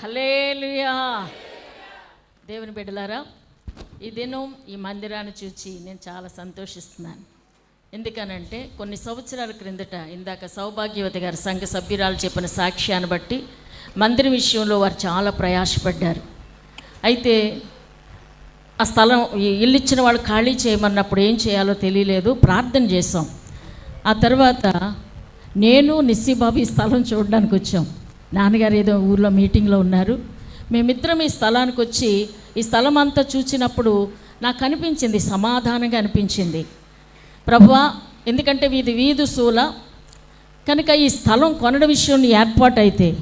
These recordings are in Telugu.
హలేలుయా దేవుని బిడ్డలారా ఈ దినం ఈ మందిరాన్ని చూచి నేను చాలా సంతోషిస్తున్నాను. ఎందుకనంటే కొన్ని సంవత్సరాల క్రిందట ఇందాక సౌభాగ్యవతి గారి సంఘ సభ్యురాలు చెప్పిన సాక్ష్యాన్ని బట్టి మందిరం విషయంలో వారు చాలా ప్రయాసపడ్డారు. అయితే ఆ స్థలం ఈ ఇల్లు ఇచ్చిన వాళ్ళు ఖాళీ చేయమన్నప్పుడు ఏం చేయాలో తెలియలేదు ప్రార్థన చేసాం ఆ తర్వాత నేను నిస్సీబాబు ఈ స్థలం చూడడానికి వచ్చాం. నాన్నగారు ఏదో ఊర్లో మీటింగ్లో ఉన్నారు. మేమిద్దరం ఈ స్థలానికి వచ్చి ఈ స్థలం అంతా చూసినప్పుడు నాకు అనిపించింది సమాధానంగా అనిపించింది. ప్రభువా ఎందుకంటే వీధి వీధు సూల. కనుక ఈ స్థలం కొనడం విషయం ఏర్పాటు అయితే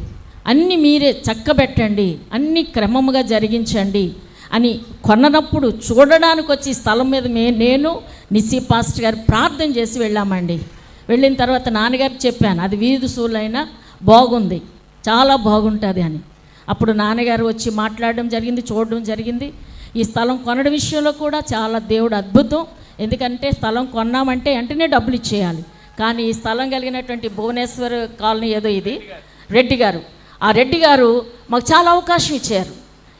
అన్నీ మీరే చక్కబెట్టండి అన్నీ క్రమముగా జరిగించండి అని కొన్నప్పుడు చూడడానికి వచ్చి ఈ స్థలం మీద మే నేను నిస్సి పాస్టర్ గారు ప్రార్థన చేసి వెళ్ళామండి. వెళ్ళిన తర్వాత నాన్నగారు చెప్పాను అది వీధి సూలైనా బాగుంది. చాలా బాగుంటుంది అని. అప్పుడు నాన్నగారు వచ్చి మాట్లాడడం జరిగింది చూడడం జరిగింది. ఈ స్థలం కొనడం విషయంలో కూడా చాలా దేవుడు అద్భుతం. ఎందుకంటే స్థలం కొన్నామంటే వెంటనే డబ్బులు ఇచ్చేయాలి. కానీ ఈ స్థలం కలిగినటువంటి భువనేశ్వర్ కాలనీ ఏదో ఇది రెడ్డి గారు. ఆ రెడ్డి గారు మాకు చాలా అవకాశం ఇచ్చారు.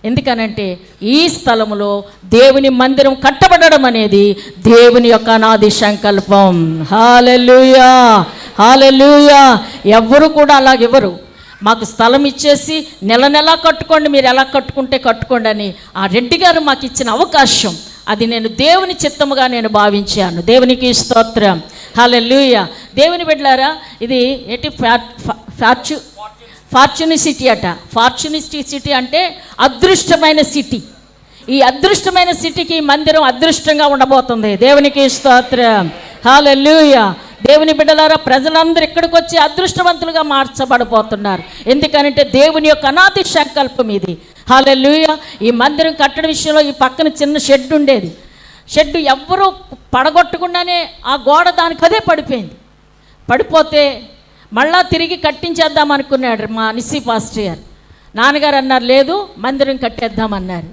ఎందుకనంటే ఈ స్థలములో దేవుని మందిరం కట్టబడడం అనేది దేవుని యొక్క అనాది సంకల్పం. హాలెలుయా! హాలెలుయా! ఎవ్వరు కూడా అలాగెవ్వరు. మాకు స్థలం ఇచ్చేసి నెల నెల కట్టుకోండి మీరు ఎలా కట్టుకుంటే కట్టుకోండి అని ఆ రెడ్డి గారు మాకు ఇచ్చిన అవకాశం. అది నేను దేవుని చిత్తముగా నేను భావించాను. దేవునికి స్తోత్రం. హాలెలుయా దేవుని బిడ్డలారా ఇది ఎటి ఫ్యాచు ఫార్చునిసిటీ అట. ఫార్చునిసిటీ సిటీ అంటే అదృష్టమైన సిటీ. ఈ అదృష్టమైన సిటీకి మందిరం అదృష్టంగా ఉండబోతుంది. దేవునికి స్తోత్రం. హాలెలూయా దేవుని బిడ్డలారా ప్రజలందరూ ఇక్కడికి వచ్చి అదృష్టవంతులుగా మార్చబడిపోతున్నారు ఎందుకనంటే దేవుని యొక్క అనాది సంకల్పం ఇది. హాలెలూయా ఈ మందిరం కట్టడం విషయంలో ఈ పక్కన చిన్న షెడ్ ఉండేది. షెడ్ ఎవ్వరూ పడగొట్టకుండానే ఆ గోడ దానికి అదే పడిపోయింది. పడిపోతే మళ్ళా తిరిగి కట్టించేద్దాం అనుకున్నాడు మా నిస్సీ పాస్టర్. నాన్నగారు అన్నారు లేదు మందిరం కట్టేద్దామన్నారు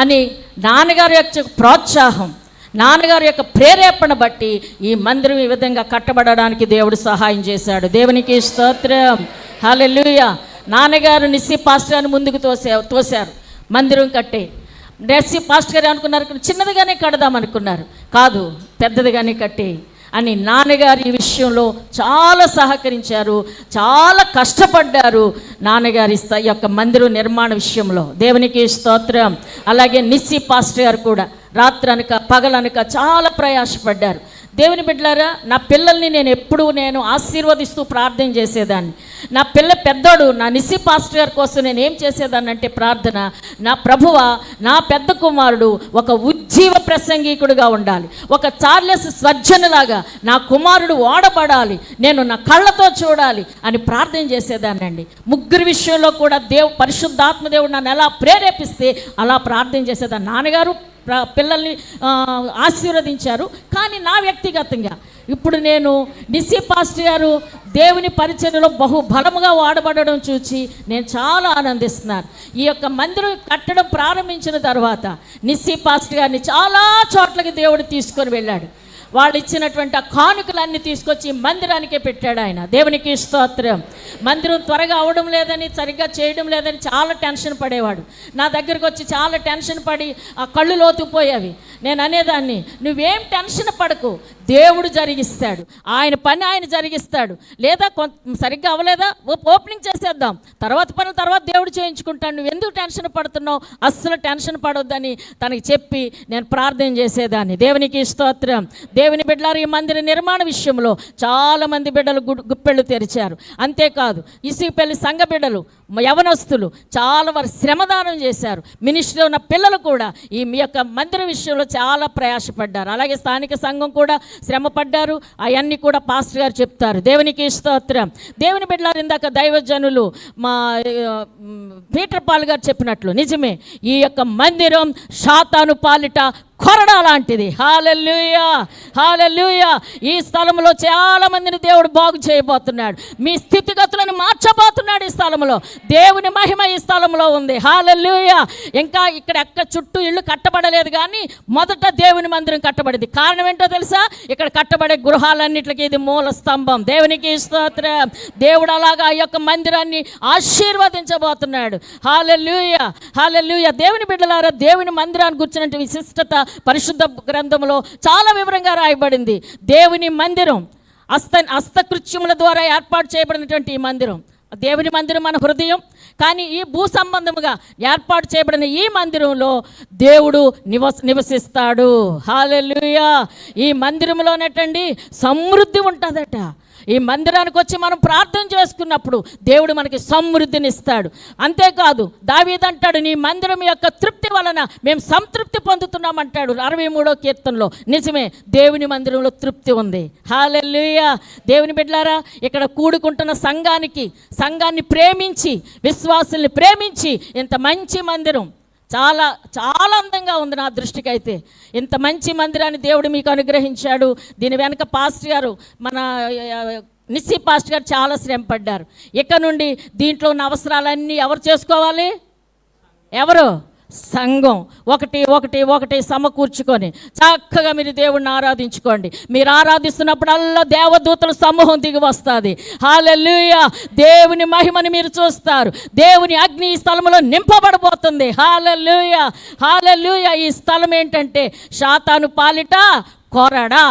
అని నాన్నగారి యొక్క ప్రోత్సాహం నాన్నగారి యొక్క ప్రేరేపణ బట్టి ఈ మందిరం ఈ విధంగా కట్టబడడానికి దేవుడు సహాయం చేశాడు. దేవునికి స్తోత్రం. హల్లెలూయా. నాన్నగారు నిస్సి పాస్టర్ని ముందుకు తోసే తోశారు. మందిరం కట్టే. నెస్సి పాస్టర్ గారు అనుకున్నారు చిన్నదిగానే కడదాం అనుకున్నారు. కాదు పెద్దదిగానే కట్టే అని నాన్నగారు ఈ విషయంలో చాలా సహకరించారు చాలా కష్టపడ్డారు నాన్నగారి యొక్క మందిరం నిర్మాణ విషయంలో. దేవునికి స్తోత్రం. అలాగే నిస్సి పాస్టర్ గారు కూడా. రాత్రనక పగలనక చాలా ప్రయాసపడ్డారు. దేవుని బిడ్డలారా నా పిల్లల్ని నేను ఎప్పుడూ నేను ఆశీర్వదిస్తూ ప్రార్థన చేసేదాన్ని. నా పిల్ల పెద్దోడు నా నిసి పాస్టర్ గారి కోసం నేను ఏం చేసేదాన్ని అంటే ప్రార్థన. నా ప్రభువ నా పెద్ద కుమారుడు ఒక ఉజ్జీవ ప్రసంగికుడుగా ఉండాలి. ఒక చార్లెస్ స్వర్జనులాగా నా కుమారుడు ఓడబడాలి. నేను నా కళ్ళతో చూడాలి అని ప్రార్థన చేసేదానండి ముగ్గురు విషయంలో కూడా దేవు పరిశుద్ధాత్మ దేవుడు నన్ను ఎలా ప్రేరేపిస్తే అలా ప్రార్థన చేసేదాన్ని. నాన్నగారు పిల్లల్ని ఆశీర్వదించారు. కానీ నా వ్యక్తిగతంగా ఇప్పుడు నేను నిస్సి పాస్టర్ గారు దేవుని పరిచర్యలో బహు బలముగా వాడబడడం చూసి నేను చాలా ఆనందిస్తున్నాను. ఈ యొక్క మందిరం కట్టడం ప్రారంభించిన తర్వాత నిస్సి పాస్టర్ గారిని చాలా చోట్లకి దేవుడు తీసుకొని వెళ్ళాడు. వాళ్ళు ఇచ్చినటువంటి ఆ కానుకలన్నీ తీసుకొచ్చి మందిరానికే పెట్టాడు ఆయన. దేవునికి స్తోత్రం. మందిరం త్వరగా అవడం లేదని సరిగ్గా చేయడం లేదని చాలా టెన్షన్ పడేవాడు. నా దగ్గరకు వచ్చి చాలా టెన్షన్ పడి ఆ కళ్ళు లోతుపోయేవి నేను అనేదాన్ని నువ్వేం టెన్షన్ పడకు. దేవుడు జరిగిస్తాడు. ఆయన పని ఆయన జరిగిస్తాడు. లేదా కొంత సరిగ్గా అవ్వలేదా? ఓ- ఓపెనింగ్ చేసేద్దాం. తర్వాత పని తర్వాత దేవుడు చేయించుకుంటాడు. నువ్వు ఎందుకు టెన్షన్ పడుతున్నావు? అస్సలు టెన్షన్ పడొద్దని తనకి చెప్పి నేను ప్రార్థన చేసేదాన్ని. దేవునికి స్తోత్రం. దేవుని బిడ్డలారు ఈ మందిర నిర్మాణ విషయంలో చాలా మంది బిడ్డలు గుప్పెళ్ళు తెరిచారు. అంతేకాదు ఇసుకపల్లి సంఘ బిడ్డలు యవనస్తులు చాలా వారు శ్రమదానం చేశారు. మినిస్ట్రీలో ఉన్న పిల్లలు కూడా ఈ మీ యొక్క మందిర విషయంలో చాలా ప్రయాసపడ్డారు. అలాగే స్థానిక సంఘం కూడా శ్రమపడ్డారు. అవన్నీ కూడా పాస్టర్ గారు చెప్తారు. దేవునికి స్తోత్రం. దేవుని బిడ్డలారు ఇందాక దైవజనులు మా పీటర్ పాల్ గారు చెప్పినట్లు. నిజమే ఈ యొక్క మందిరం శాతాను పాలిట కొరడా లాంటిది. Hallelujah hallelujah. ఈ స్థలంలో చాలా మందిని దేవుడు బాగు చేయబోతున్నాడు. మీ స్థితిగతులను మార్చబోతున్నాడు ఈ స్థలంలో. దేవుని మహిమ ఈ స్థలంలో ఉంది. హాలెల్లుయా. ఇంకా ఇక్కడ ఎక్క చుట్టూ ఇల్లు కట్టబడలేదు కానీ మొదట దేవుని మందిరం కట్టబడింది. కారణం ఏంటో తెలుసా? ఇక్కడ కట్టబడే గృహాలన్నిటికీ ఇది మూల స్తంభం. దేవునికి స్తోత్రం. దేవుడు అలాగా ఈ యొక్క మందిరాన్ని ఆశీర్వదించబోతున్నాడు. హాలెల్లుయ. హాలెల్లుయ. దేవుని బిడ్డలారా దేవుని మందిరాన్ని గుర్చినట్టు విశిష్టత పరిశుద్ధ గ్రంథంలో చాలా వివరంగా రాయబడింది. దేవుని మందిరం హస్త హస్తకృత్యముల ద్వారా ఏర్పాటు చేయబడినటువంటి ఈ మందిరం. దేవుని మందిరం మన హృదయం కానీ ఈ భూ సంబంధముగా ఏర్పాటు చేయబడిన ఈ మందిరంలో దేవుడు నివస నివసిస్తాడు. హాలెలుయా ఈ మందిరంలోనేటండి సమృద్ధి ఉంటుందట. ఈ మందిరానికి వచ్చి మనం ప్రార్థన చేసుకున్నప్పుడు దేవుడు మనకి సమృద్ధిని ఇస్తాడు అంతేకాదు దావీదంటాడు నీ మందిరం యొక్క తృప్తి వలన మేము సంతృప్తి పొందుతున్నామంటాడు అరవై మూడో కీర్తనలో నిజమే దేవుని మందిరంలో తృప్తి ఉంది. హాలెల్లుయా! దేవుని బిడ్డారా ఇక్కడ కూడుకుంటున్న సంఘానికి సంఘాన్ని ప్రేమించి విశ్వాసుల్ని ప్రేమించి ఇంత మంచి మందిరం చాలా చాలా అందంగా ఉంది నా దృష్టికి అయితే ఇంత మంచి మందిరాన్ని దేవుడు మీకు అనుగ్రహించాడు. దీని వెనక పాస్టర్ గారు మన నిస్సీ పాస్టర్ గారు చాలా శ్రమ పడ్డారు. ఇక నుండి? దీంట్లో ఉన్న అవసరాలన్నీ ఎవరు చేసుకోవాలి? ఎవరు? సంఘం ఒకటి ఒకటి ఒకటి సమకూర్చుకొని చక్కగా మీరు దేవుణ్ణి ఆరాధించుకోండి. మీరు ఆరాధిస్తున్నప్పుడల్లా దేవదూతల సమూహం దిగి వస్తుంది. హాలెల్లుయ! దేవుని మహిమని మీరు చూస్తారు. దేవుని అగ్ని ఈ స్థలంలో నింపబడబోతుంది. హాలెల్లుయ! హాలెల్లుయ! ఈ స్థలం ఏంటంటే శాతాను పాలిట కొరడా.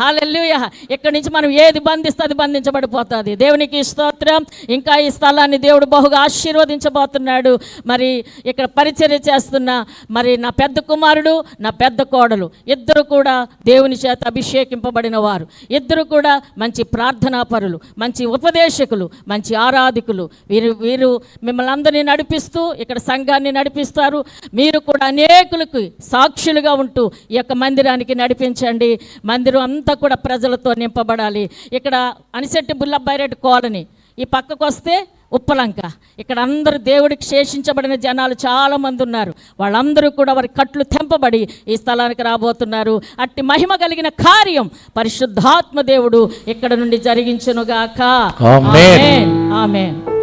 హాలెల్లుయ. ఇక్కడి నుంచి మనం ఏది బంధిస్తే అది బంధించబడిపోతుంది. దేవునికి స్తోత్రం. ఇంకా ఈ స్థలాన్ని దేవుడు బహుగా ఆశీర్వదించబోతున్నాడు. మరి ఇక్కడ పరిచర్య చేస్తున్న మరి నా పెద్ద కుమారుడు నా పెద్ద కోడలు. ఇద్దరు కూడా దేవుని చేత అభిషేకింపబడిన వారు. ఇద్దరు కూడా మంచి ప్రార్థనాపరులు మంచి ఉపదేశకులు మంచి ఆరాధికులు. వీరు వీరు మిమ్మల్ని అందరినీ నడిపిస్తూ ఇక్కడ సంఘాన్ని నడిపిస్తారు. మీరు కూడా అనేకులకు సాక్షులుగా ఉంటూ ఈ యొక్క మందిరానికి నడిపించండి. మందిరం అంతా కూడా ప్రజలతో నింపబడాలి. ఇక్కడ అనిశెట్టి బుల్లబ్బాయిరెడ్డి కాలనీ. ఈ పక్కకు వస్తే ఉప్పలంక. ఇక్కడ అందరూ దేవుడికి శేషించబడిన జనాలు చాలా మంది ఉన్నారు. వాళ్ళందరూ కూడా వారి కట్లు తెంపబడి ఈ స్థలానికి రాబోతున్నారు. అట్టి మహిమ కలిగిన కార్యం పరిశుద్ధాత్మ దేవుడు ఇక్కడ నుండి జరిగించునుగాక. ఆమేన్.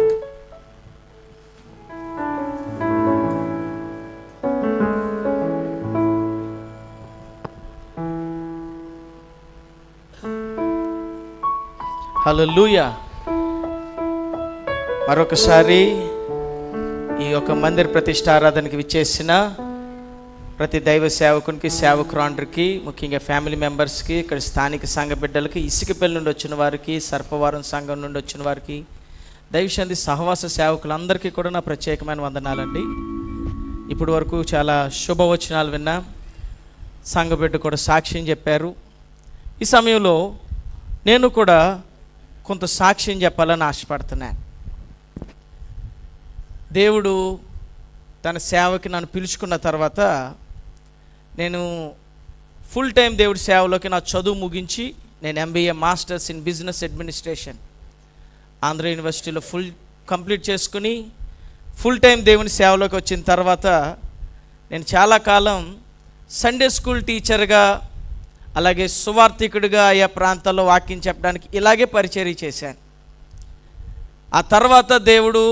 ఆమేన్. మరొకసారి ఈ యొక్క మందిర ప్రతిష్ట ఆరాధనకి విచ్చేసిన ప్రతి దైవ సేవకునికి సేవకురాండ్రికి ముఖ్యంగా ఫ్యామిలీ మెంబర్స్కి ఇక్కడ స్థానిక సంఘ బిడ్డలకి ఇసుకపల్లి నుండి వచ్చిన వారికి సర్పవారం సంఘం నుండి వచ్చిన వారికి దైవశాంతి సహవాస సేవకులందరికీ కూడా నా ప్రత్యేకమైన వందనాలండి ఇప్పటి వరకు చాలా శుభవచనాలు విన్నా సంఘ బిడ్డ కూడా సాక్ష్యం చెప్పారు ఈ సమయంలో నేను కూడా కొంత సాక్ష్యం చెప్పాలని ఆశపడుతున్నాను. దేవుడు తన సేవకి నన్ను పిలుచుకున్న తర్వాత నేను ఫుల్ టైం దేవుడి సేవలోకి నా చదువు ముగించి నేను MBA masters in business administration Andhra యూనివర్సిటీలో ఫుల్ కంప్లీట్ చేసుకుని ఫుల్ టైం దేవుని సేవలోకి వచ్చిన తర్వాత నేను చాలా కాలం సండే స్కూల్ టీచర్గా అలాగే సువార్థికుడిగా ఆయా ప్రాంతాల్లో వాక్యం చెప్పడానికి ఇలాగే పరిచర్య చేశాను. ఆ తర్వాత దేవుడు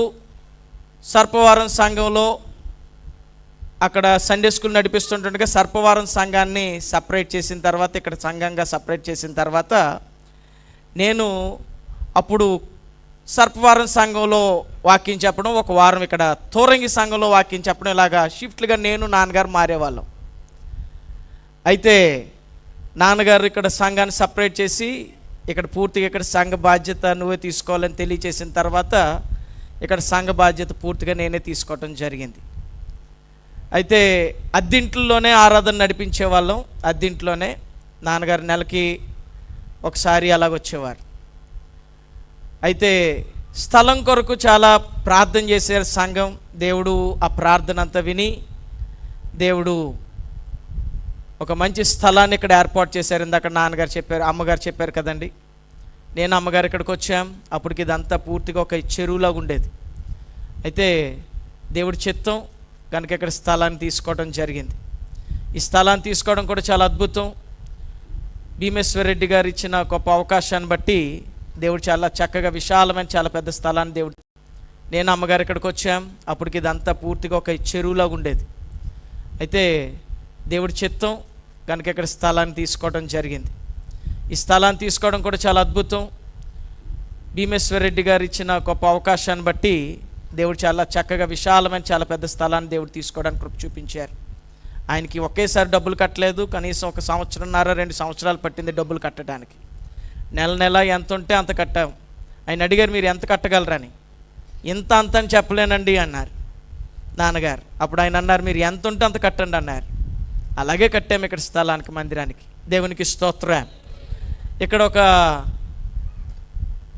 సర్పవారం సంఘంలో అక్కడ సండే స్కూల్ నడిపిస్తుంటుండగా సర్పవారం సంఘాన్ని సపరేట్ చేసిన తర్వాత ఇక్కడ సంఘంగా సపరేట్ చేసిన తర్వాత నేను అప్పుడు సర్పవారం సంఘంలో వాక్యం చెప్పడం ఒక వారం ఇక్కడ తోరంగి సంఘంలో వాక్యం చెప్పడం ఇలాగా షిఫ్ట్లుగా నేను నాన్నగారు మారేవాళ్ళం. అయితే నాన్నగారు ఇక్కడ సంఘాన్ని సపరేట్ చేసి ఇక్కడ పూర్తిగా ఇక్కడ సంఘ బాధ్యత నువ్వే తీసుకోవాలని తెలియచేసిన తర్వాత ఇక్కడ సంఘ బాధ్యత పూర్తిగా నేనే తీసుకోవటం జరిగింది. అయితే అద్దింట్లోనే ఆరాధన నడిపించే వాళ్ళం అద్దింట్లోనే నాన్నగారు నెలకి ఒకసారి అలాగ వచ్చేవారు అయితే స్థలం కొరకు చాలా ప్రార్థన చేశారు సంఘం దేవుడు ఆ ప్రార్థన అంతా విని దేవుడు ఒక మంచి స్థలాన్ని ఇక్కడ ఏర్పాటు చేశారు. ఇందాక నాన్నగారు చెప్పారు అమ్మగారు చెప్పారు కదండి. నేను అమ్మగారు ఇక్కడికి వచ్చాం. అప్పటికి ఇదంతా పూర్తిగా ఒక చెరువులాగా ఉండేది. అయితే దేవుడి చిత్తం కనుక ఇక్కడ స్థలాన్ని తీసుకోవడం జరిగింది. ఈ స్థలాన్ని తీసుకోవడం కూడా చాలా అద్భుతం. భీమేశ్వర్ రెడ్డి గారు ఇచ్చిన గొప్ప అవకాశాన్ని బట్టి దేవుడు చాలా చక్కగా విశాలమైన చాలా పెద్ద స్థలాన్ని దేవుడు నేను అమ్మగారు ఇక్కడికి వచ్చాం. అప్పటికి ఇదంతా పూర్తిగా ఒక చెరువులాగా ఉండేది. అయితే దేవుడి చిత్తం కనుక ఇక్కడ స్థలాన్ని తీసుకోవడం జరిగింది. ఈ స్థలాన్ని తీసుకోవడం కూడా చాలా అద్భుతం. భీమేశ్వర రెడ్డి గారు ఇచ్చిన గొప్ప అవకాశాన్ని బట్టి దేవుడు చాలా చక్కగా విశాలమైన చాలా పెద్ద స్థలాన్ని దేవుడు తీసుకోవడానికి కృప చూపించారు. ఆయనకి ఒకేసారి డబ్బులు కట్టలేదు. కనీసం ఒక సంవత్సరంన్నర రెండు సంవత్సరాలు పట్టింది డబ్బులు కట్టడానికి. నెల నెల ఎంత ఉంటే అంత కట్టాం. ఆయన అడిగారు మీరు ఎంత కట్టగలరని? ఇంత అంత అని చెప్పలేనండి అన్నారు నాన్నగారు. అప్పుడు ఆయన అన్నారు మీరు ఎంత ఉంటే అంత కట్టండి అన్నారు. అలాగే కట్టాము ఇక్కడ స్థలానికి మందిరానికి. దేవునికి స్తోత్రం. ఇక్కడ ఒక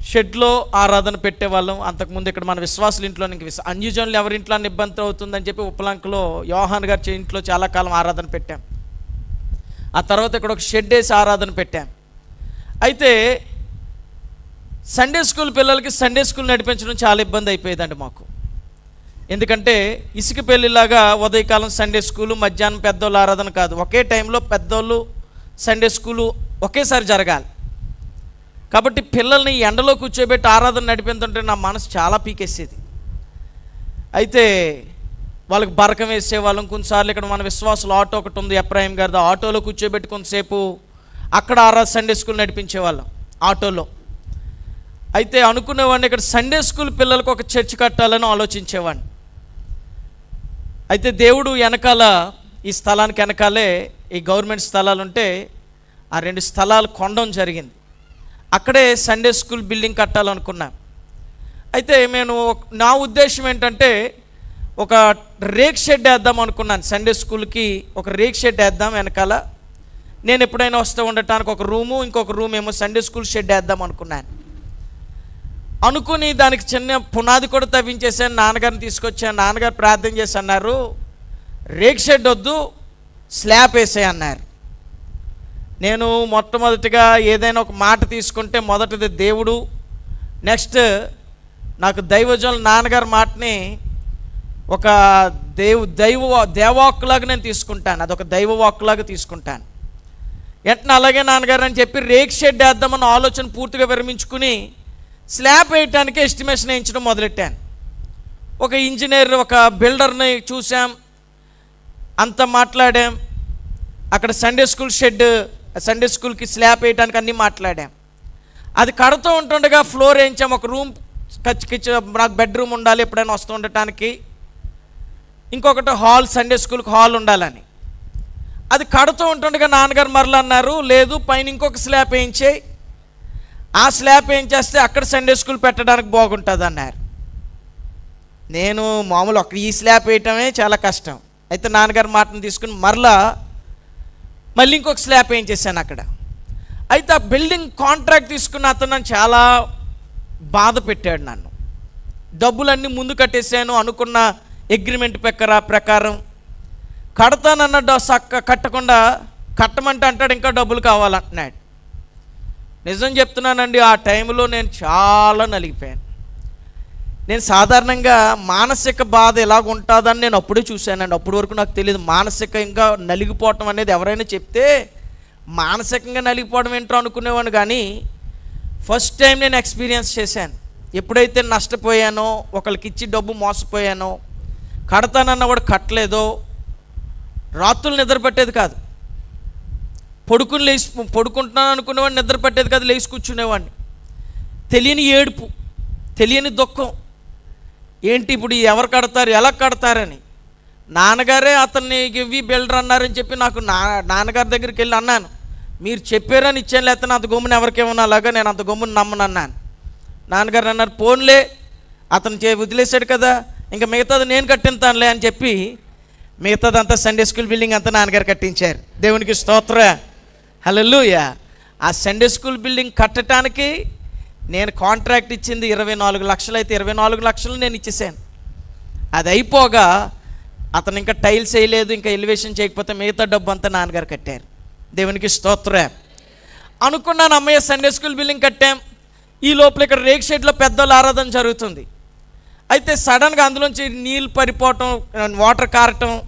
షెడ్లో ఆరాధన పెట్టేవాళ్ళం. అంతకుముందు ఇక్కడ మన విశ్వాసుల ఇంట్లో ఇంక అన్యజనులు ఎవరి ఇంట్లో ఇబ్బంది అవుతుందని చెప్పి ఉప్పలంకలో యోహాన్ గారి చే- ఇంట్లో చాలా కాలం ఆరాధన పెట్టాం. ఆ తర్వాత ఇక్కడ ఒక షెడ్ వేసి ఆరాధన పెట్టాం. అయితే సండే స్కూల్ పిల్లలకి సండే స్కూల్ నడిపించడం చాలా ఇబ్బంది అయిపోయేదండి మాకు. ఎందుకంటే ఇసుక పెళ్ళిలాగా ఉదయకాలం సండే స్కూలు మధ్యాహ్నం పెద్దోళ్ళు ఆరాధన కాదు. ఒకే టైంలో పెద్దోళ్ళు సండే స్కూలు ఒకేసారి జరగాలి. కాబట్టి పిల్లల్ని ఎండలో కూర్చోబెట్టి ఆరాధన నడిపిందంటే నా మనసు చాలా పీకేసేది. అయితే వాళ్ళకి బరకం వేసేవాళ్ళం కొన్నిసార్లు ఇక్కడ మన విశ్వాసులు ఆటో ఒకటి ఉంది ఎప్రాయిం గారిది. ఆటోలో కూర్చోబెట్టి కొంతసేపు అక్కడ ఆరాధన సండే స్కూల్ నడిపించేవాళ్ళం ఆటోలో. అయితే అనుకునేవాడిని ఇక్కడ సండే స్కూల్ పిల్లలకు ఒక చర్చ్ కట్టాలని ఆలోచించేవాడిని. అయితే దేవుడు వెనకాల ఈ స్థలానికి వెనకాలే ఈ గవర్నమెంట్ స్థలాలు ఉంటే ఆ రెండు స్థలాలు కొనడం జరిగింది. అక్కడే సండే స్కూల్ బిల్డింగ్ కట్టాలనుకున్నా. అయితే నేను నా ఉద్దేశం ఏంటంటే ఒక రేక్ షెడ్ వేద్దాం అనుకున్నాను. సండే స్కూల్కి ఒక రేక్ షెడ్ వేద్దాం వెనకాల. నేను ఎప్పుడైనా వస్తూ ఉండటానికి ఒక రూము ఇంకొక రూమ్ ఏమో సండే స్కూల్ షెడ్ వేద్దాం అనుకున్నాను. అనుకుని దానికి చిన్న పునాది కూడా తవ్వించేసాను నాన్నగారిని తీసుకొచ్చాను నాన్నగారు ప్రార్థన చేసి అన్నారు రేక్ షెడ్ వద్దు స్లాబ్ వేసాయి అన్నారు. నేను మొట్టమొదటిగా ఏదైనా ఒక మాట తీసుకుంటే మొదటిది దేవుడు నెక్స్ట్ నాకు దైవజనులు నాన్నగారి మాటని ఒక దేవు దైవ దేవాక్కులాగా నేను తీసుకుంటాను అదొక దైవవాక్కులాగా తీసుకుంటాను. వెంటనే అలాగే నాన్నగారు అని చెప్పి రేక్ షెడ్ వేద్దామన్న ఆలోచన పూర్తిగా విరమించుకుని స్లాబ్ వేయటానికి ఎస్టిమేషన్ వేయించడం మొదలెట్టాను. ఒక ఇంజనీర్ ఒక బిల్డర్ని చూసాం అంత మాట్లాడాం. అక్కడ సండే స్కూల్ షెడ్ సండే స్కూల్కి స్లాబ్ వేయడానికి అన్నీ మాట్లాడాం. అది కడుతూ ఉంటుండగా ఫ్లోర్ వేయించాం. ఒక రూమ్ కచ్చి నాకు బెడ్రూమ్ ఉండాలి ఎప్పుడైనా వస్తూ ఉండటానికి. ఇంకొకటి హాల్ సండే స్కూల్కి హాల్ ఉండాలని. అది కడుతూ ఉంటుండగా నాన్నగారు మరలా అన్నారు లేదు పైన ఇంకొక స్లాబ్ వేయించే ఆ స్లాబ్ ఏం చేస్తే అక్కడ సండే స్కూల్ పెట్టడానికి బాగుంటుంది అన్నారు నేను మామూలు ఒక ఈ స్లాబ్ వేయటమే చాలా కష్టం. అయితే నాన్నగారి మాటను తీసుకుని మరలా మళ్ళీ ఇంకొక స్లాబ్ వేయించేసాను అక్కడ. అయితే ఆ బిల్డింగ్ కాంట్రాక్ట్ తీసుకున్న అతను నన్ను చాలా బాధ పెట్టాడు నన్ను. డబ్బులన్నీ ముందు కట్టేశాను అనుకున్న అగ్రిమెంట్ ప్రకార ప్రకారం కడతానన్న డ- సక్క కట్టకుండా కట్టమంటే అంటాడు ఇంకా డబ్బులు కావాలంటున్నాడు. నిజం చెప్తున్నానండి ఆ టైంలో నేను చాలా నలిగిపోయాను. నేను సాధారణంగా మానసిక బాధ ఎలాగ ఉంటుందని నేను అప్పుడే చూశానండి. అప్పటి వరకు నాకు తెలియదు మానసికంగా నలిగిపోవటం అనేది ఎవరైనా చెప్తే మానసికంగా నలిగిపోవడం ఏంటో అనుకునేవాడిని కానీ ఫస్ట్ టైం నేను ఎక్స్పీరియన్స్ చేశాను. ఎప్పుడైతే నష్టపోయానో ఒకరికి ఇచ్చి డబ్బు మోసపోయానో కడతానన్న కూడా కట్టలేదో రాత్రులు నిద్రపట్టేది కాదు. పడుకుని లేచి పడుకుంటున్నాను అనుకునేవాడిని నిద్ర పట్టేది కాదు లేచి కూర్చునేవాడిని. తెలియని ఏడుపు తెలియని దుఃఖం. ఏంటి ఇప్పుడు ఎవరు కడతారు ఎలా కడతారని. నాన్నగారే అతన్ని ఇవి బిల్డర్ అన్నారని చెప్పి నాకు నా నాన్నగారి దగ్గరికి వెళ్ళి అన్నాను. మీరు చెప్పారని ఇచ్చాను లేకపోతే అంత గమ్మున ఎవరికేమన్నా అలాగా నేను అంత గమ్మున నమ్మను అన్నాను. నాన్నగారు అన్నారు పోన్లే అతను చే వదిలేశాడు కదా ఇంకా మిగతాది నేను కట్టింతానులే అని చెప్పి మిగతాదంతా సండే స్కూల్ బిల్డింగ్ అంతా నాన్నగారు కట్టించారు. దేవునికి స్తోత్ర. హల్లెలూయా. ఆ సండే స్కూల్ బిల్డింగ్ కట్టడానికి నేను కాంట్రాక్ట్ ఇచ్చింది ఇరవై నాలుగు లక్షలు. అయితే ఇరవై నాలుగు లక్షలు నేను ఇచ్చేసాను. అది అయిపోగా అతను ఇంకా టైల్స్ వేయలేదు ఇంకా ఎలివేషన్ చేయకపోతే మిగతా డబ్బు అంతా నాన్నగారు కట్టారు. దేవునికి స్తోత్ర. అనుకున్నాను అమ్మయ్య సండే స్కూల్ బిల్డింగ్ కట్టాం. ఈ లోపల ఇక్కడ రేక్ షెడ్లో పెద్దోళ్ళ ఆరాధన జరుగుతుంది. అయితే సడన్గా అందులోంచి నీళ్ళు పరిపోవటం వాటర్ కారటం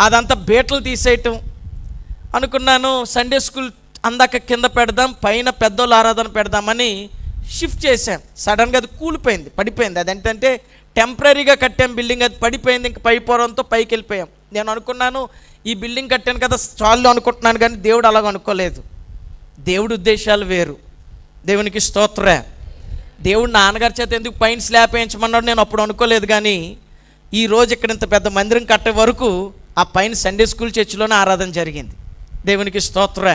అదంతా బీటలు తీసేయటం అనుకున్నాను సండే స్కూల్ అందాక కింద పెడదాం పైన పెద్దోళ్ళు ఆరాధన పెడదామని షిఫ్ట్ చేశాం సడన్గా అది కూలిపోయింది పడిపోయింది. అది ఏంటంటే టెంపరీగా కట్టాం బిల్డింగ్ అది పడిపోయింది ఇంకా పై పొరంతో పైకి వెళ్ళిపోయాం. నేను అనుకున్నాను ఈ బిల్డింగ్ కట్టాను కదా చాలు అనుకుంటున్నాను కానీ దేవుడు అలాగ అనుకోలేదు. దేవుడి ఉద్దేశాలు వేరు. దేవునికి స్తోత్రే. దేవుడు నాన్నగారి చేత ఎందుకు పైన స్లాబ్ వేయించమన్నాడు నేను అప్పుడు అనుకోలేదు కానీ ఈ రోజు ఇక్కడ ఇంత పెద్ద మందిరం కట్టే వరకు ఆ పైన సండే స్కూల్ చర్చిలోనే ఆరాధన జరిగింది. దేవునికి స్తోత్ర.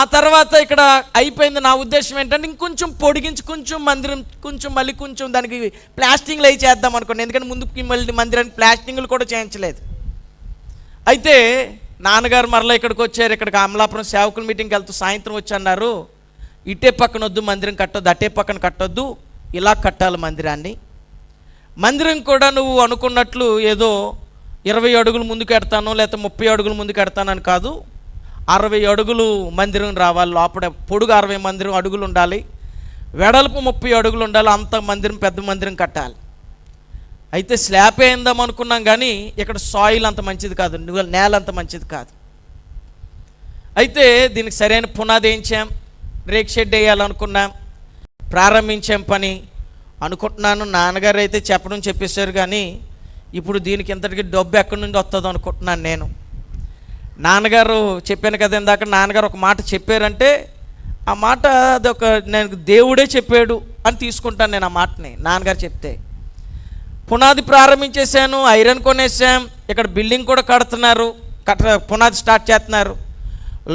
ఆ తర్వాత ఇక్కడ అయిపోయింది నా ఉద్దేశం ఏంటంటే ఇంకొంచెం పొడిగించి కొంచెం మందిరం కొంచెం మళ్ళీ కొంచెం దానికి ప్లాస్టింగ్లు అవి చేద్దాం అనుకోండి. ఎందుకంటే ముందుకి మళ్ళీ మందిరానికి ప్లాస్టింగ్లు కూడా చేయించలేదు. అయితే నాన్నగారు మరలా ఇక్కడికి వచ్చారు. ఇక్కడికి అమలాపురం సేవకుల మీటింగ్కి వెళ్తూ సాయంత్రం వచ్చి అన్నారు ఇటే పక్కన వద్దు మందిరం కట్టొద్దు అటే పక్కన కట్టొద్దు ఇలా కట్టాలి మందిరాన్ని. మందిరం కూడా నువ్వు అనుకున్నట్లు ఏదో ఇరవై అడుగులు ముందుకు ఎడతాను లేకపోతే ముప్పై అడుగులు ముందుకు ఎడతానని కాదు. అరవై అడుగులు మందిరం రావాలి. లోపల పొడుగు అరవై మందిరం అడుగులు ఉండాలి. వెడల్పు ముప్పై అడుగులు ఉండాలి. అంత మందిరం పెద్ద మందిరం కట్టాలి. అయితే స్లాబ్ అయిందాం అనుకున్నాం కానీ ఇక్కడ సాయిల్ అంత మంచిది కాదు. నేల అంత మంచిది కాదు. అయితే దీనికి సరైన పునాది వేయించాం. రేక్ షెడ్ వేయాలనుకున్నాం. ప్రారంభించాం పని. అనుకుంటున్నాను నాన్నగారు అయితే చెప్పడం చెప్పేశారు కానీ ఇప్పుడు దీనికి ఇంతటికి డబ్బు ఎక్కడి నుండి వస్తుంది అనుకుంటున్నాను నేను. నాన్నగారు చెప్పాను కదా ఇందాక నాన్నగారు ఒక మాట చెప్పారంటే ఆ మాట అది ఒక నేను దేవుడే చెప్పాడు అని తీసుకుంటాను నేను ఆ మాటని నాన్నగారు చెప్తే. పునాది ప్రారంభించేశాను ఐరన్ కొనేసాం ఇక్కడ బిల్డింగ్ కూడా కడుతున్నారు కట్ట పునాది స్టార్ట్ చేస్తున్నారు.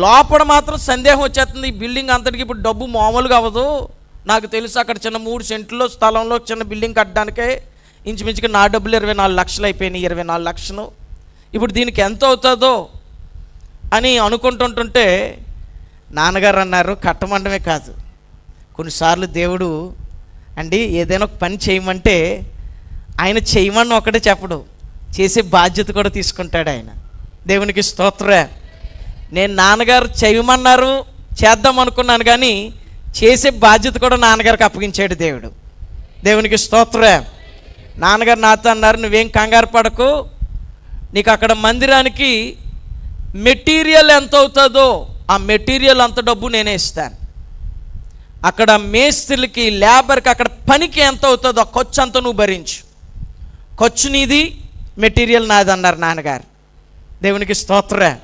లోపల మాత్రం సందేహం వచ్చేస్తుంది ఈ బిల్డింగ్ అంతటికి ఇప్పుడు డబ్బు మామూలుగా అవ్వదు. నాకు తెలుసు అక్కడ చిన్న మూడు సెంట్లో స్థలంలో చిన్న బిల్డింగ్ కట్టడానికే ఇంచుమించుగా నా డబ్బులు ఇరవై నాలుగు లక్షలు అయిపోయినాయి ఇరవై నాలుగు లక్షలు. ఇప్పుడు దీనికి ఎంత అవుతుందో అని అనుకుంటుంటుంటే నాన్నగారు అన్నారు కట్టమండమే కాదు. కొన్నిసార్లు దేవుడు అండి ఏదైనా ఒక పని చేయమంటే ఆయన చేయమని ఒకటే చెప్పడు. చేసే బాధ్యత కూడా తీసుకుంటాడు ఆయన. దేవునికి స్తోత్రే. నేను నాన్నగారు చేయమన్నారు చేద్దాం అనుకున్నాను కానీ చేసే బాధ్యత కూడా నాన్నగారికి అప్పగించాడు దేవుడు. దేవునికి స్తోత్రే. నాన్నగారు నాతో అన్నారు నువ్వేం కంగారు పడకు. నీకు అక్కడ మందిరానికి మెటీరియల్ ఎంత అవుతుందో ఆ మెటీరియల్ అంత డబ్బు నేనే ఇస్తాను. అక్కడ మేస్త్రికి లేబర్కి అక్కడ పనికి ఎంత అవుతుందో ఆ ఖర్చు అంత నువ్వు భరించు. ఖర్చు నీది మెటీరియల్ నాది అన్నారు నాన్నగారు. దేవునికి స్తోత్రే.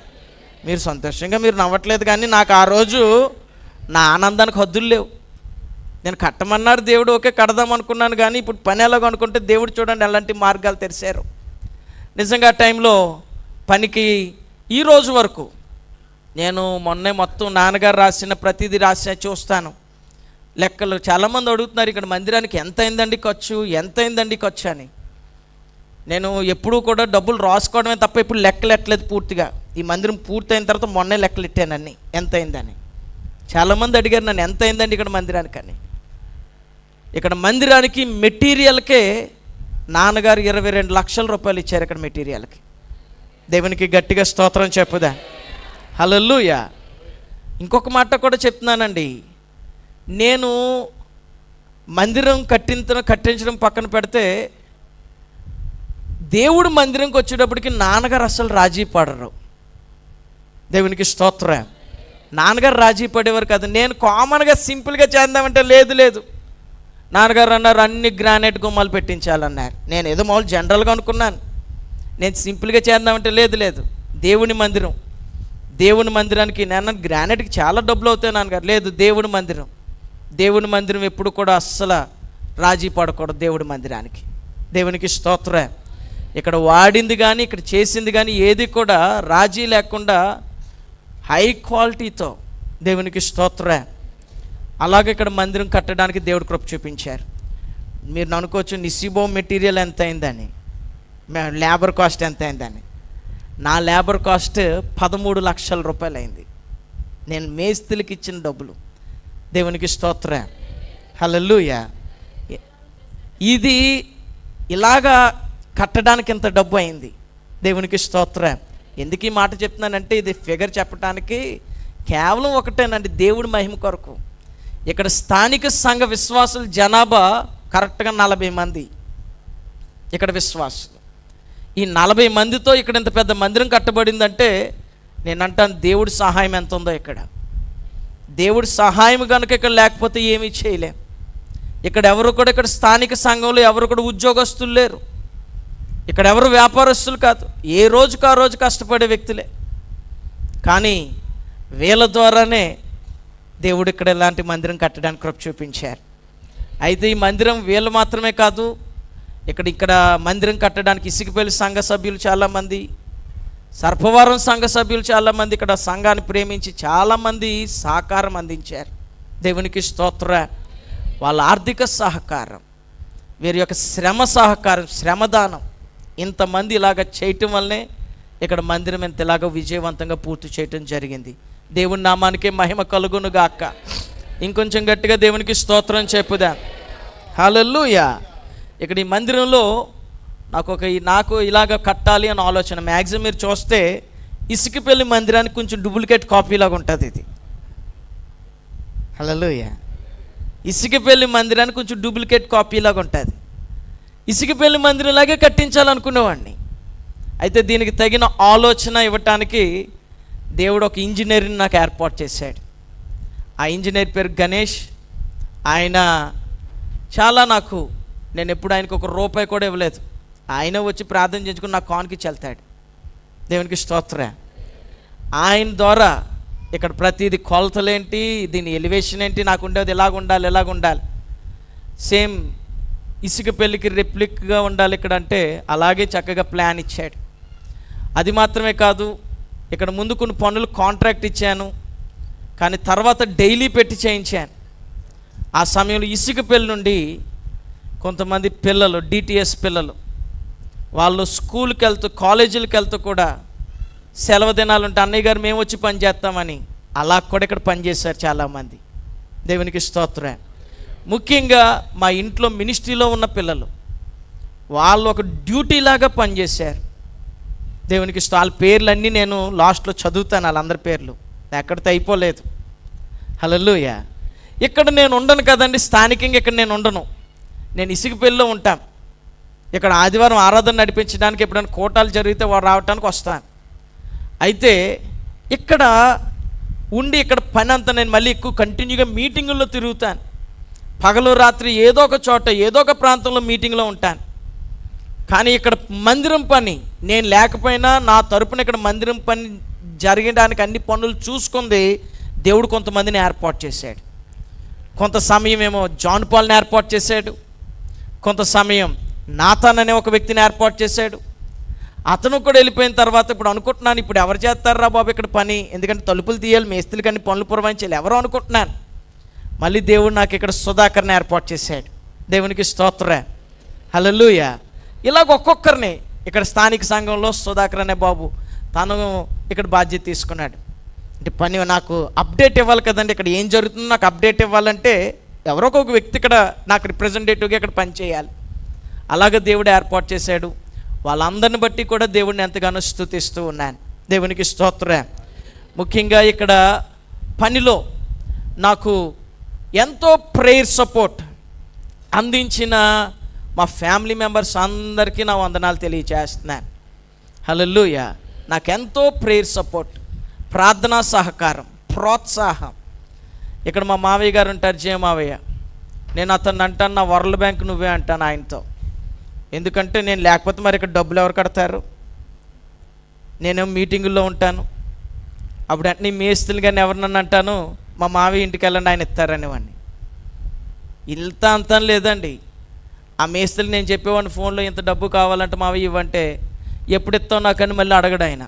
మీరు సంతోషంగా మీరు నవ్వట్లేదు కానీ నాకు ఆ రోజు నా ఆనందానికి హద్దులు లేవు. నేను కట్టమన్నారు దేవుడు ఓకే కడదాం అనుకున్నాను కానీ ఇప్పుడు పని ఎలాగో అనుకుంటే దేవుడు చూడండి ఎలాంటి మార్గాలు తెరిచారు. నిజంగా ఆ టైంలో పనికి ఈ రోజు వరకు నేను మొన్నే మొత్తం నాన్నగారు రాసిన ప్రతిదీ రాసిన చూస్తాను. లెక్కలు చాలామంది అడుగుతున్నారు ఇక్కడ మందిరానికి ఎంత అయిందండి ఖర్చు ఎంత అయిందండి ఖర్చు అని. నేను ఎప్పుడూ కూడా డబ్బులు రాసుకోవడమే తప్ప ఇప్పుడు లెక్కలు ఎట్టలేదు పూర్తిగా. ఈ మందిరం పూర్తయిన తర్వాత మొన్నే లెక్కలు ఇట్టానని ఎంత అయిందని చాలామంది అడిగారు నన్ను ఎంత అయిందండి ఇక్కడ మందిరానికి అని. ఇక్కడ మందిరానికి మెటీరియల్కే నాన్నగారు ఇరవై రెండు లక్షల రూపాయలు ఇచ్చారు ఇక్కడ మెటీరియల్కి. దేవునికి గట్టిగా స్తోత్రం చెప్పుదా? హలల్లుయ. ఇంకొక మాట కూడా చెప్తున్నానండి. నేను మందిరం కట్టించడం కట్టించడం పక్కన పెడితే దేవుడు మందిరంకి వచ్చేటప్పటికి నాన్నగారు అసలు రాజీ పడరు. దేవునికి స్తోత్రం. నాన్నగారు రాజీ పడేవారు కాదు. నేను కామన్గా సింపుల్గా చేద్దామంటే లేదు లేదు. నాన్నగారు అన్నారు అన్ని గ్రానైట్ గుమ్మాలు పెట్టించాలన్నారు. నేను ఏదో మామూలు జనరల్గా అనుకున్నాను. నేను సింపుల్గా చేద్దామంటే లేదు లేదు. దేవుని మందిరం. దేవుని మందిరానికి నేను గ్రానైట్కి చాలా డబ్బులు అవుతాయి నాన్నగారు. లేదు దేవుని మందిరం. దేవుని మందిరం ఎప్పుడు కూడా అస్సలు రాజీ పడకూడదు దేవుడి మందిరానికి. దేవునికి స్తోత్ర. ఇక్కడ వాడింది కానీ ఇక్కడ చేసింది కానీ ఏది కూడా రాజీ లేకుండా హై క్వాలిటీతో దేవునికి స్తోత్ర. అలాగే ఇక్కడ మందిరం కట్టడానికి దేవుడు కృప చూపించారు. మీరు అనుకోవచ్చు నిసిబో మెటీరియల్ ఎంత అయిందని లేబర్ కాస్ట్ ఎంత అయిందని నా లేబర్ కాస్ట్ పదమూడు లక్షల రూపాయలు అయింది. నేను మేస్త్రికి ఇచ్చిన డబ్బులు. దేవునికి స్తోత్ర. హల్లెలూయ. ఇది ఇలాగా కట్టడానికి ఇంత డబ్బు అయింది. దేవునికి స్తోత్ర. ఎందుకు ఈ మాట చెప్తున్నానంటే ఇది ఫిగర్ చెప్పడానికి కేవలం ఒకటేనండి దేవుడి మహిమ కొరకు. ఇక్కడ స్థానిక సంఘ విశ్వాసుల జనాభా కరెక్ట్గా నలభై మంది. ఇక్కడ విశ్వాసులు. ఈ నలభై మందితో ఇక్కడ ఇంత పెద్ద మందిరం కట్టబడిందంటే నేను అంటాను దేవుడి సహాయం ఎంత ఉందో ఇక్కడ. దేవుడి సహాయం కనుక ఇక్కడ లేకపోతే ఏమీ చేయలేం. ఇక్కడ ఎవరు కూడా ఇక్కడ స్థానిక సంఘంలో ఎవరు కూడా ఉద్యోగస్తులు లేరు. ఇక్కడ ఎవరు వ్యాపారస్తులు కాదు. ఏ రోజుకు ఆ రోజు కష్టపడే వ్యక్తులే. కానీ వీళ్ళ ద్వారానే దేవుడు ఇక్కడ ఇలాంటి మందిరం కట్టడానికి కృప చూపించారు. అయితే ఈ మందిరం వీళ్ళు మాత్రమే కాదు ఇక్కడ ఇక్కడ మందిరం కట్టడానికి ఇసుకపల్లి సంఘ సభ్యులు చాలామంది సర్పవరం సంఘ సభ్యులు చాలామంది ఇక్కడ సంఘాన్ని ప్రేమించి చాలామంది సహకారం అందించారు. దేవునికి స్తోత్ర. వాళ్ళ ఆర్థిక సహకారం వీరి యొక్క శ్రమ సహకారం శ్రమదానం ఇంతమంది ఇలాగ చేయటం వల్లనే ఇక్కడ మందిరం ఇంత ఇలాగ విజయవంతంగా పూర్తి చేయటం జరిగింది. దేవుని నామానికే మహిమ కలుగునుగాక. ఇంకొంచెం గట్టిగా దేవునికి స్తోత్రం చెప్పుదా. హలో ఇక్కడ ఈ మందిరంలో నాకు ఒక నాకు ఇలాగ కట్టాలి అని ఆలోచన. మ్యాక్సిమం మీరు చూస్తే ఇసుకపల్లి మందిరానికి కొంచెం డూప్లికేట్ కాపీ లాగా ఉంటుంది ఇది. హల్లెలూయా ఇసుకపల్లి మందిరానికి కొంచెం డూప్లికేట్ కాపీ లాగా ఉంటుంది. ఇసుకపల్లి మందిరంలాగే కట్టించాలనుకునేవాడిని. అయితే దీనికి తగిన ఆలోచన ఇవ్వటానికి దేవుడు ఒక ఇంజనీర్ని నాకు ఏర్పాటు చేశాడు. ఆ ఇంజనీర్ పేరు గణేష్. ఆయన చాలా నాకు నేను ఎప్పుడు ఆయనకు ఒక రూపాయి కూడా ఇవ్వలేదు. ఆయన వచ్చి ప్రార్థన చేయించుకుని నా కాన్కి చెల్తాడు. దేవునికి స్తోత్ర. ఆయన ద్వారా ఇక్కడ ప్రతిది కొలతలేంటి దీని ఎలివేషన్ ఏంటి నాకు ఉండేది ఎలాగ ఉండాలి ఎలాగ ఉండాలి. సేమ్ ఇసుక పెళ్ళికి రెప్లిక్గా ఉండాలి ఇక్కడ అంటే అలాగే చక్కగా ప్లాన్ ఇచ్చాడు. అది మాత్రమే కాదు ఇక్కడ ముందు కొన్ని పనులు కాంట్రాక్ట్ ఇచ్చాను కానీ తర్వాత డైలీ పెట్టి చేయించాను. ఆ సమయంలో ఇసుక పెళ్ళి నుండి కొంతమంది పిల్లలు డిటిఎస్ పిల్లలు వాళ్ళు స్కూల్కి వెళ్తూ కాలేజీలకు వెళ్తూ కూడా సెలవు దినాలు ఉంటే అన్నయ్య గారు మేము వచ్చి పని చేస్తామని. అలా కూడా ఇక్కడ పనిచేశారు చాలామంది. దేవునికి స్తోత్రం. ముఖ్యంగా మా ఇంట్లో మినిస్ట్రీలో ఉన్న పిల్లలు వాళ్ళు ఒక డ్యూటీ లాగా పనిచేశారు దేవునికి స్తోత్రం. వాళ్ళ పేర్లన్నీ నేను లాస్ట్లో చదువుతాను వాళ్ళందరి పేర్లు. ఎక్కడితో అయిపోలేదు హలలుయ ఇక్కడ నేను ఉండను కదండి స్థానికంగా ఇక్కడ నేను ఉండను. నేను ఇసుకపల్లిలో ఉంటాను. ఇక్కడ ఆదివారం ఆరాధన నడిపించడానికి ఎప్పుడైనా కోటాలు జరిగితే వాడు రావడానికి వస్తాను. అయితే ఇక్కడ ఉండి ఇక్కడ పని అంతా నేను మళ్ళీ ఎక్కువ కంటిన్యూగా మీటింగుల్లో తిరుగుతాను. పగలు రాత్రి ఏదో ఒక చోట ఏదో ఒక ప్రాంతంలో మీటింగ్లో ఉంటాను. కానీ ఇక్కడ మందిరం పని నేను లేకపోయినా నా తరపున ఇక్కడ మందిరం పని జరగడానికి అన్ని పనులు చూసుకుంది దేవుడు కొంతమందిని ఏర్పాటు చేశాడు. కొంత సమయం ఏమో జాన్ పాల్ని ఏర్పాటు చేశాడు. కొంత సమయం నాథన్ అనే ఒక వ్యక్తిని ఏర్పాటు చేశాడు. అతను కూడా వెళ్ళిపోయిన తర్వాత ఇప్పుడు అనుకుంటున్నాను ఇప్పుడు ఎవరు చేస్తారా బాబు ఇక్కడ పని? ఎందుకంటే తలుపులు తీయాలి మేస్తులు కానీ పనులు పురవాయించాలి ఎవరు అనుకుంటున్నాను మళ్ళీ దేవుడు నాకు ఇక్కడ సుధాకర్ని ఏర్పాటు చేశాడు. దేవునికి స్తోత్ర. హలలుయ ఇలాగ ఒక్కొక్కరిని ఇక్కడ స్థానిక సంఘంలో సుధాకర్ అనే బాబు తను ఇక్కడ బాధ్యత తీసుకున్నాడు. అంటే పని నాకు అప్డేట్ ఇవ్వాలి కదండి ఇక్కడ ఏం జరుగుతుందో నాకు అప్డేట్ ఇవ్వాలంటే ఎవరో ఒక వ్యక్తి ఇక్కడ నాకు రిప్రజెంటేటివ్గా ఇక్కడ పని చేయాలి అలాగే దేవుడు ఏర్పాటు చేశాడు. వాళ్ళందరిని బట్టి కూడా దేవుడిని ఎంతగానో స్థుతిస్తూ ఉన్నాను. దేవునికి స్తోత్రం. ముఖ్యంగా ఇక్కడ పనిలో నాకు ఎంతో ప్రేయర్ సపోర్ట్ అందించిన మా ఫ్యామిలీ మెంబర్స్ అందరికీ నా వందనాలు తెలియచేస్తున్నాను. హలో నాకెంతో ప్రేయర్ సపోర్ట్ ప్రార్థనా సహకారం ప్రోత్సాహం ఇక్కడ మా మావయ్య గారు ఉంటారు జయ మావయ్య. నేను అతను అంటాను నా వరల్డ్ బ్యాంక్ నువ్వే అంటాను ఆయనతో. ఎందుకంటే నేను లేకపోతే మరి ఇక్కడ డబ్బులు ఎవరు కడతారు? నేనేం మీటింగుల్లో ఉంటాను. అప్పుడు అంటే మేస్తులు కానీ ఎవరినన్నా అంటాను మా మావయ్య ఇంటికి వెళ్ళండి ఆయన ఇస్తారనేవాడిని ఇంత అంత లేదండి. ఆ మేస్తులు నేను చెప్పేవాడిని ఫోన్లో ఇంత డబ్బు కావాలంటే మావి ఇవ్వంటే ఎప్పుడు ఇస్తావు నాకని మళ్ళీ అడగడు ఆయన.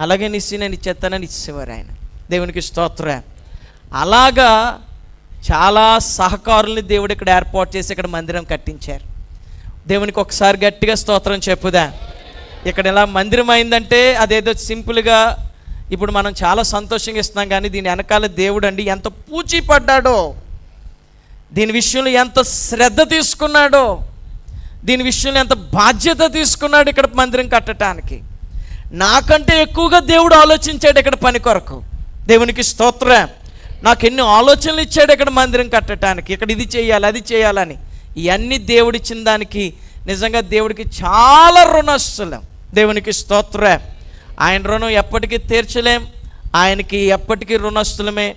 అలాగే నిచ్చి నేను ఇచ్చేస్తానని ఇచ్చేవారు ఆయన. దేవునికి స్తోత్రం. అలాగా చాలా సహకారుల్ని దేవుడు ఇక్కడ ఏర్పాటు చేసి ఇక్కడ మందిరం కట్టించారు. దేవునికి ఒకసారి గట్టిగా స్తోత్రం చెప్పుదా. ఇక్కడ ఇలా మందిరం అయిందంటే అదేదో సింపుల్గా ఇప్పుడు మనం చాలా సంతోషంగా ఇస్తున్నాం కానీ దీని వెనకాల దేవుడు అండి ఎంత పూచి పడ్డాడో దీని విషయంలో ఎంత శ్రద్ధ తీసుకున్నాడో. దీని విషయంలో ఎంత బాధ్యత తీసుకున్నాడు ఇక్కడ మందిరం కట్టడానికి నాకంటే ఎక్కువగా దేవుడు ఆలోచించాడు ఇక్కడ పని కొరకు. దేవునికి స్తోత్రం. నాకు ఎన్ని ఆలోచనలు ఇచ్చాడు ఇక్కడ మందిరం కట్టడానికి ఇక్కడ ఇది చేయాలి అది చేయాలని. ఇవన్నీ దేవుడిచ్చిన దానికి నిజంగా దేవుడికి చాలా రుణస్తులం దేవునికి స్తోత్ర. ఆయన రుణం ఎప్పటికీ తీర్చలేం. ఆయనకి ఎప్పటికీ రుణస్తులమే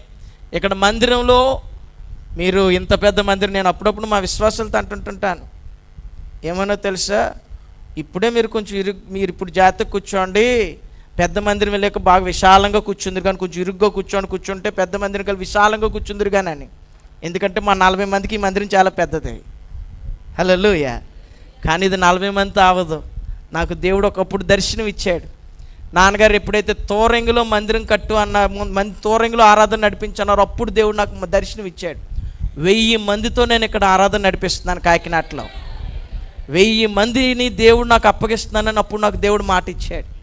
ఇక్కడ మందిరంలో మీరు ఇంత పెద్ద మందిరం నేను అప్పుడప్పుడు మా విశ్వాసాలతో అంటుంటుంటాను. ఏమన్నా తెలుసా? ఇప్పుడే మీరు కొంచెం ఇరు మీరు ఇప్పుడు జాగ్రత్తగా కూర్చోండి. పెద్ద మందిరం వెళ్ళాక బాగా విశాలంగా కూర్చుందిరు కానీ కొంచెం ఇరుగ్గా కూర్చొని కూర్చుంటే పెద్ద మందిరం కలిసి విశాలంగా కూర్చుందిరు కానీ ఎందుకంటే మా నలభై మందికి ఈ మందిరం చాలా పెద్దది. హలో కానీ ఇది నలభై మంది అవ్వదు నాకు దేవుడు ఒకప్పుడు దర్శనం ఇచ్చాడు. నాన్నగారు ఎప్పుడైతే తోరంగిలో మందిరం కట్టు అన్న మంది తోరంగిలో ఆరాధన నడిపించన్నారో అప్పుడు దేవుడు నాకు దర్శనం ఇచ్చాడు. వెయ్యి మందితో నేను ఇక్కడ ఆరాధన నడిపిస్తున్నాను కాకినాడలో. వెయ్యి మందిని దేవుడు నాకు అప్పగిస్తున్నానని అప్పుడు నాకు దేవుడు మాట ఇచ్చాడు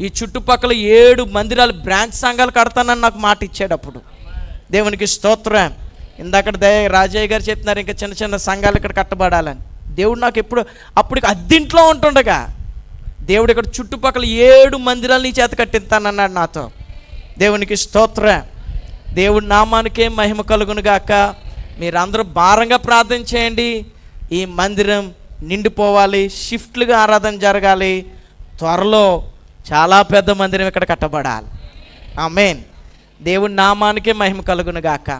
ఈ చుట్టుపక్కల ఏడు మందిరాలు బ్రాంచ్ సంఘాలు కడతానని నాకు మాట ఇచ్చాడు అప్పుడు దేవునికి స్తోత్రం. ఇందాక దయ రాజయ్య గారు చెప్తున్నారు ఇంకా చిన్న చిన్న సంఘాలు ఇక్కడ కట్టబడాలని. దేవుడు నాకు ఎప్పుడు అప్పుడు అద్దింట్లో ఉంటుండగా దేవుడు ఇక్కడ చుట్టుపక్కల ఏడు మందిరాలు నీ చేత కట్టిస్తానన్నాడు నాతో. దేవునికి స్తోత్రం. దేవుడి నామానికే మహిమ కలుగును గాక. మీరందరూ భారంగా ప్రార్థన చేయండి. ఈ మందిరం నిండిపోవాలి. షిఫ్ట్లుగా ఆరాధన జరగాలి. త్వరలో చాలా పెద్ద మందిరం ఇక్కడ కట్టబడాలి. ఆ మెయిన్ దేవుడి నామానికే మహిమ కలుగును గాక